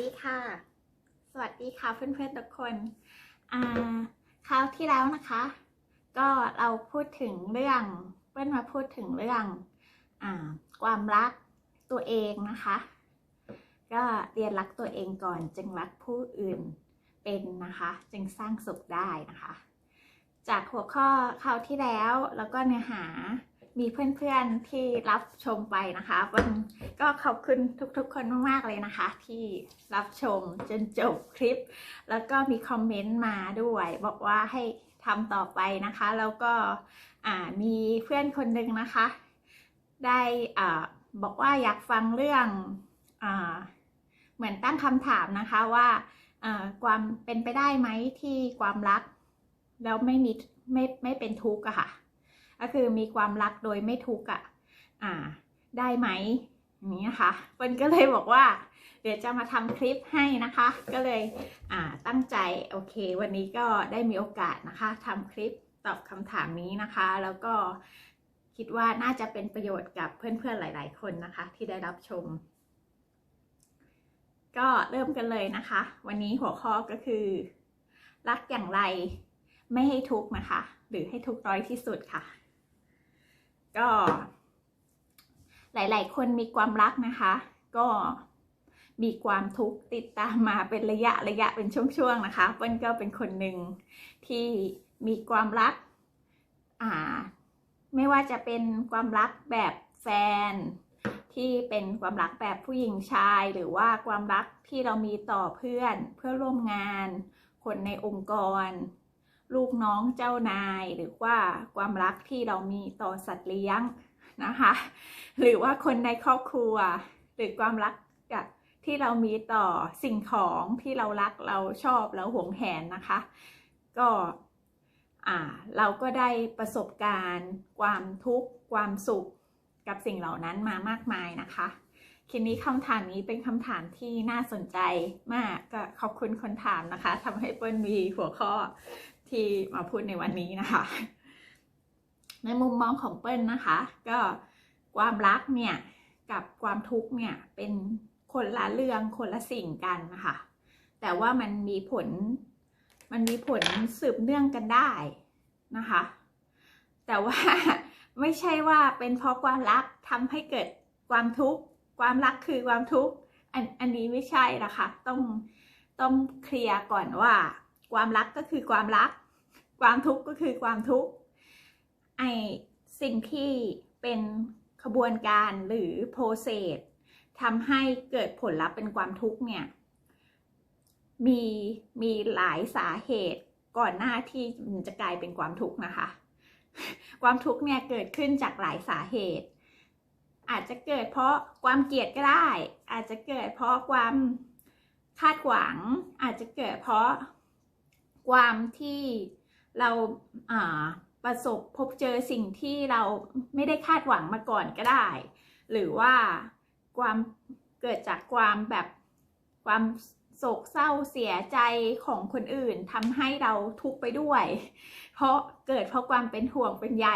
ดีค่ะ สวัสดีค่ะเพื่อนๆทุกคนอ่าคราวที่แล้วนะคะ ก็เราพูดถึงเรื่องเปิ้ลมาพูดถึงเรื่องอ่าความรักตัวเองนะคะ ก็เรียนรักตัวเองก่อนจึงรักผู้อื่นเป็นนะคะ จึงสร้างสุขได้นะคะ จากหัวข้อคราวที่แล้วแล้วก็เนื้อหา มีเพื่อนๆที่รับชมไปนะคะวันก็ขอบคุณทุกๆคนมากๆเลยนะคะ ที่รับชมจนจบคลิป แล้วก็มีคอมเมนต์มาด้วย บอกว่าให้ทำต่อไปนะคะ แล้วก็มีเพื่อนคนหนึ่งนะคะ ได้อบอกว่าอยากฟังเรื่องอเหมือนตั้งคำถามนะคะว่าอ่าความเป็นไปได้ไหมที่ความรัก แล้วไม่มีไม่ไม่เป็นทุกข์อะค่ะ ก็คือมีความรักโดยไม่ทุกข์อะอ่า ได้ไหมอย่างนี้นะคะเปิ้ลก็เลยบอกว่า เดี๋ยวจะมาทำคลิปให้นะคะ ก็เลยอ่าตั้งใจโอเค วันนี้ก็ได้มีโอกาสนะคะทำคลิปตอบคำถามนี้นะคะ แล้วก็คิดว่าน่าจะเป็นประโยชน์กับเพื่อนๆหลาย ๆ คนนะคะ ที่ได้รับชม ก็เริ่มกันเลยนะคะ วันนี้หัวข้อก็คือ รักอย่างไร ไม่ให้ทุกข์นะคะ หรือให้ทุกข์น้อยที่สุดค่ะ ก็ หลายๆ คนมีความรักนะคะ ก็มีความทุกข์ติดตามมาเป็นระยะระยะเป็นช่วงๆนะคะเปิ้ลก็เป็นคนหนึ่งที่มีความรักอ่าไม่ว่าจะเป็นความรักแบบแฟน ที่เป็นความรักแบบผู้หญิงชาย หรือว่าความรักที่เรามีต่อเพื่อนเพื่อร่วมงาน คนในองค์กร ลูกน้องเจ้านายหรือว่าความรักที่เรามีต่อสัตว์เลี้ยงนะคะ หรือว่าคนในครอบครัว หรือความรักที่เรามีต่อสิ่งของที่เรารักเราชอบเราหวงแหนนะคะ ก็เราก็ได้ประสบการณ์ ความทุกข์ความสุขกับสิ่งเหล่านั้นมามากมายนะคะทีนี้คำถามนี้เป็นคำถามที่น่าสนใจมากก็ขอบคุณคนถามนะคะทำให้เปิ้ลมีหัวข้อ ที่มาพูดในวันนี้นะคะ ในมุมมองของเปิ้ลนะคะ ก็ความรักเนี่ยกับความทุกข์เนี่ยเป็นคนละเรื่องคนละสิ่งกันนะคะแต่ว่ามันมีผลมันมีผลสืบเนื่องกันได้นะคะ แต่ว่าไม่ใช่ว่าเป็นเพราะความรักทำให้เกิดความทุกข์ความรักคือความทุกข์อันอันนี้ไม่ใช่นะคะ ต้องต้องเคลียร์ก่อนว่า ความรักก็คือความรัก ความทุกข์ก็คือความทุกข์ไอสิ่งที่เป็นขบวนการหรือโปรเซสทำให้เกิดผลลัพธ์เป็นความทุกข์เนี่ยมีมีหลายสาเหตุก่อนหน้าที่มันจะกลายเป็นความทุกข์นะคะ ความทุกข์เนี่ยเกิดขึ้นจากหลายสาเหตุ อาจจะเกิดเพราะความเกลียดก็ได้ อาจจะเกิดเพราะความคาดหวัง อาจจะเกิดเพราะความที่ เราอ่าประสบพบเจอสิ่งที่เราไม่ได้คาดหวังมาก่อนก็ได้ หรือว่าความเกิดจากความแบบความโศกเศร้าเสียใจของคนอื่นทำให้เราทุกข์ไปด้วย เพราะเกิดเพราะความเป็นห่วงเป็นใย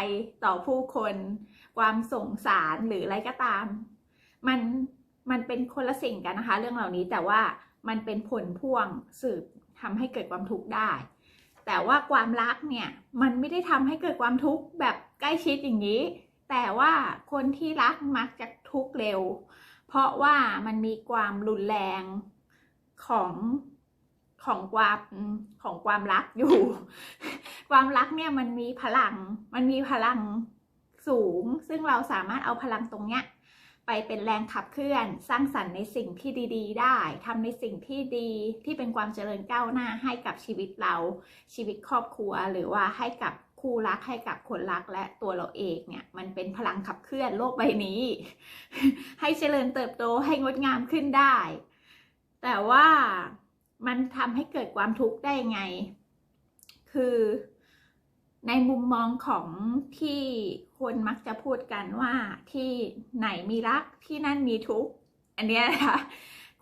ต่อผู้คน ความสงสารหรืออะไรก็ตาม มันมันเป็นคนละสิ่งกันนะคะ เรื่องเหล่านี้แต่ว่ามันเป็นผลพ่วงสืบทำให้เกิดความทุกข์ได้ แต่ว่าความรักเนี่ยมันไม่ได้ทำให้เกิดความทุกข์แบบใกล้ชิดอย่างนี้ แต่ว่าคนที่รักมักจะทุกข์เร็ว เพราะว่ามันมีความรุนแรงของของความของความรักอยู่ ความรักเนี่ยมันมีพลัง มันมีพลังสูง ซึ่งเราสามารถเอาพลังตรงเนี้ย ไปเป็นแรงขับเคลื่อน สร้างสรรค์ในสิ่งที่ดี ๆ ได้ทำในสิ่งที่ดีที่เป็นความเจริญก้าวหน้าให้กับชีวิตเรา ชีวิตครอบครัว หรือว่าให้กับคู่รักให้กับคนรักและตัวเราเองเนี่ย มันเป็นพลังขับเคลื่อนโลกใบนี้ ให้เจริญเติบโตให้งดงามขึ้นได้ แต่ว่ามันทำให้เกิดความทุกข์ได้ไง คือในมุมมองของที่ คนมักจะพูดกันว่าที่ไหนมีรักที่นั่นมีทุกข์อันเนี้ยนะคะ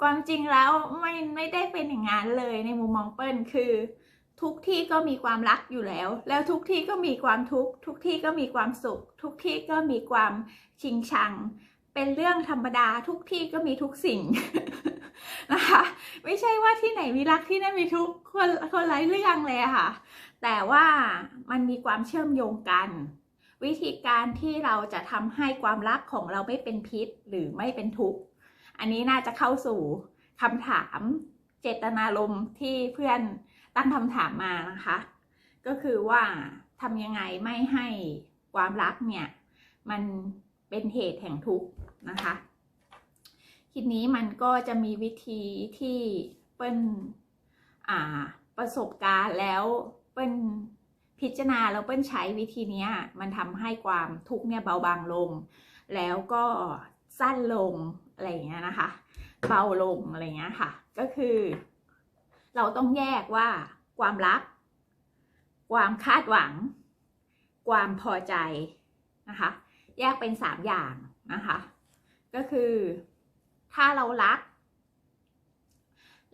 ความจริงแล้วไม่ไม่ได้เป็นอย่างนั้นเลยในมุมมองเปิ้ลคือ ทุกที่ก็มีความรักอยู่แล้ว แล้วทุกที่ก็มีความทุกข์ทุกที่ก็มีความสุข ทุกที่ก็มีความชิงชัง เป็นเรื่องธรรมดาทุกที่ก็มีทุกสิ่งนะคะไม่ใช่ว่าที่ไหนมีรักที่นั่นมีทุกคนคนละเรื่องเลยค่ะ แต่ว่ามันมีความเชื่อมโยงกัน วิธีการที่เราจะทำให้ความรักของเราไม่เป็นพิษหรือไม่เป็นทุกข์ อันนี้น่าจะเข้าสู่คำถามเจตนารมณ์ที่เพื่อนตั้งคำถามมานะคะ ก็คือว่าทำยังไงไม่ให้ความรักเนี่ย มันเป็นเหตุแห่งทุกข์นะคะ ทีนี้มันก็จะมีวิธีที่เปิ้ลประสบการณ์แล้วเปิ้ล พิจารณาแล้วเปิ้ลใช้วิธีนี้มันทำให้ความทุกข์เนี่ยเบาบางลง แล้วก็สั้นลงอะไรอย่างเงี้ยนะคะ เบาลงอะไรเงี้ยค่ะ ก็คือ เราต้องแยกว่าความรัก ความคาดหวัง ความพอใจนะคะ แยกเป็นสามอย่างนะคะ ก็คือถ้าเรารัก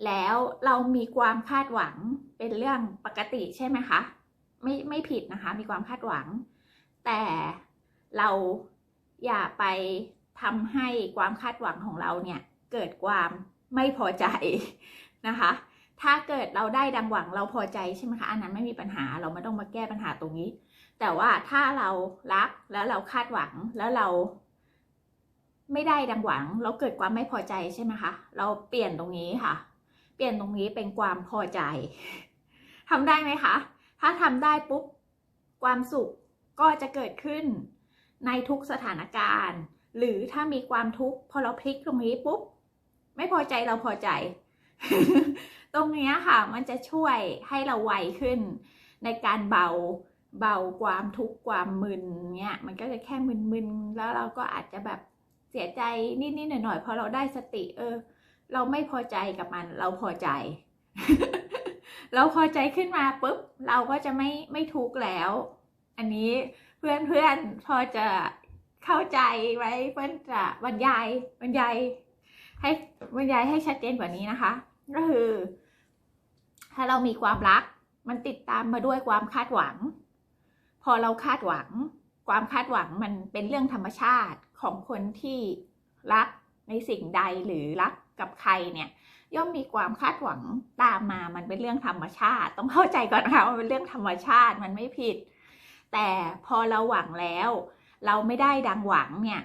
แล้วเรามีความคาดหวังเป็นเรื่องปกติใช่ไหมคะ ไม่ไม่ผิดนะคะ มีความคาดหวัง แต่เราอย่าไปทำให้ความคาดหวังของเราเนี่ยเกิดความไม่พอใจนะคะ ถ้าเกิดเราได้ดังหวังเราพอใจใช่ไหมคะ อันนั้นไม่มีปัญหาเราไม่ต้องมาแก้ปัญหาตรงนี้ แต่ว่าถ้าเรารักแล้วเราคาดหวังแล้วเรา ไม่ได้ดังหวัง เราเกิดความไม่พอใจใช่ไหมคะ เราเปลี่ยนตรงนี้ค่ะ เปลี่ยนตรงนี้เป็นความพอใจทำได้ไหมคะ ถ้าทำได้ปุ๊บความสุขก็จะเกิดขึ้นในทุกสถานการณ์ หรือถ้ามีความทุกข์พอเราพลิกตรงนี้ปุ๊บ ไม่พอใจเราพอใจ ตรงนี้ค่ะมันจะช่วยให้เราไวขึ้น ในการเบาเบาความทุกข์ความมึนเนี้ยมันก็จะแค่มึนๆแล้วเราก็อาจจะแบบเสียใจนิดๆหน่อยๆพอเราได้สติ เออ เราไม่พอใจกับมัน เราพอใจ เราพอใจขึ้นมาปุ๊บเราก็จะไม่ไม่ทุกข์แล้ว อันนี้เพื่อนเพื่อนพอจะเข้าใจไว้เพื่อนจะบรรยายบรรยายให้บรรยายให้ชัดเจนกว่านี้นะคะ ก็คือ ถ้าเรามีความรัก มันติดตามมาด้วยความคาดหวัง พอเราคาดหวัง ความคาดหวังมันเป็นเรื่องธรรมชาติของคนที่รักในสิ่งใดหรือรักกับใครเนี่ย ย่อมมีความคาดหวังตามมา มันเป็นเรื่องธรรมชาติ ต้องเข้าใจก่อนนะคะว่ามันเป็นเรื่องธรรมชาติ มันไม่ผิด แต่พอเราหวังแล้ว เราไม่ได้ดังหวังเนี่ย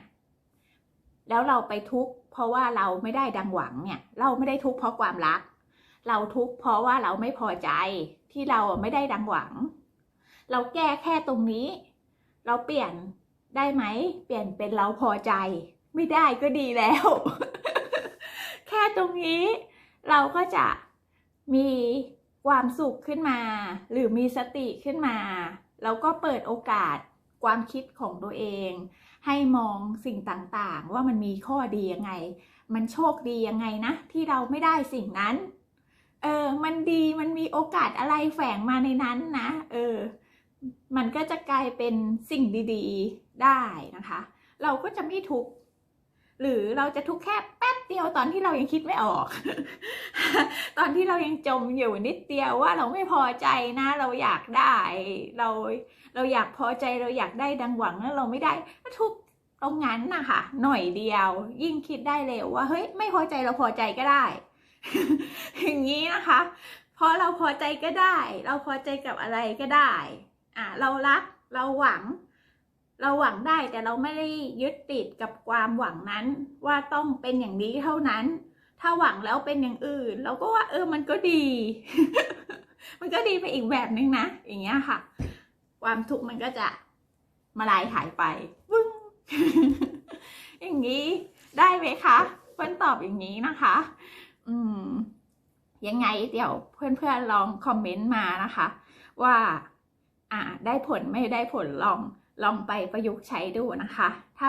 แล้วเราไปทุกข์เพราะว่าเราไม่ได้ดังหวังเนี่ย เราไม่ได้ทุกข์เพราะความรัก เราทุกข์เพราะว่าเราไม่พอใจที่เราไม่ได้ดังหวัง เราแก้แค่ตรงนี้ เราเปลี่ยนได้ไหม เปลี่ยนเป็นเราพอใจ ไม่ได้ก็ดีแล้ว แค่ตรงนี้ เราก็จะมีความสุขขึ้นมา หรือมีสติขึ้นมาแล้วก็เปิดโอกาสความคิดของตัวเอง ให้มองสิ่งต่างๆ ว่ามันมีข้อดียังไง มันโชคดียังไงนะ ที่เราไม่ได้สิ่งนั้น เออ มันดีมันมีโอกาสอะไรแฝงมาในนั้นนะ เออ มันก็จะกลายเป็นสิ่งดี ๆ ได้นะคะ เราก็จะไม่ทุกข์ หรือเราจะทุกข์แค่แป๊บเดียวตอนที่เรายังคิดไม่ออก ตอนที่เรายังจมอยู่นิดเดียวว่าเราไม่พอใจนะ เราอยากได้เราเราอยากพอใจเราอยากได้ดังหวังแล้วเราไม่ได้ก็ทุกข์ตรงนั้นนะคะหน่อยเดียว ยิ่งคิดได้เร็วว่าเฮ้ยไม่พอใจเราพอใจก็ได้ อย่างนี้นะคะพอเราพอใจก็ได้ เราพอใจกับอะไรก็ได้อะเรารักเราหวัง เราหวังได้แต่เราไม่ได้ยึดติดกับความหวังนั้น ว่าต้องเป็นอย่างนี้เท่านั้น ถ้าหวังแล้วเป็นอย่างอื่น เราก็ว่าเออมันก็ดี มันก็ดีไปอีกแบบนึงนะ อย่างเงี้ยค่ะ ความทุกข์มันก็จะมาลายหายไปวึ้งอย่างนี้ได้ไหมคะเพื่อนตอบอย่างนี้นะคะ อืม ยังไงเดี๋ยวเพื่อนๆลองคอมเมนต์มานะคะ ว่า อ่า ได้ผลไม่ได้ผลลอง ลองไปประยุกต์ใช้ดูนะคะถ้า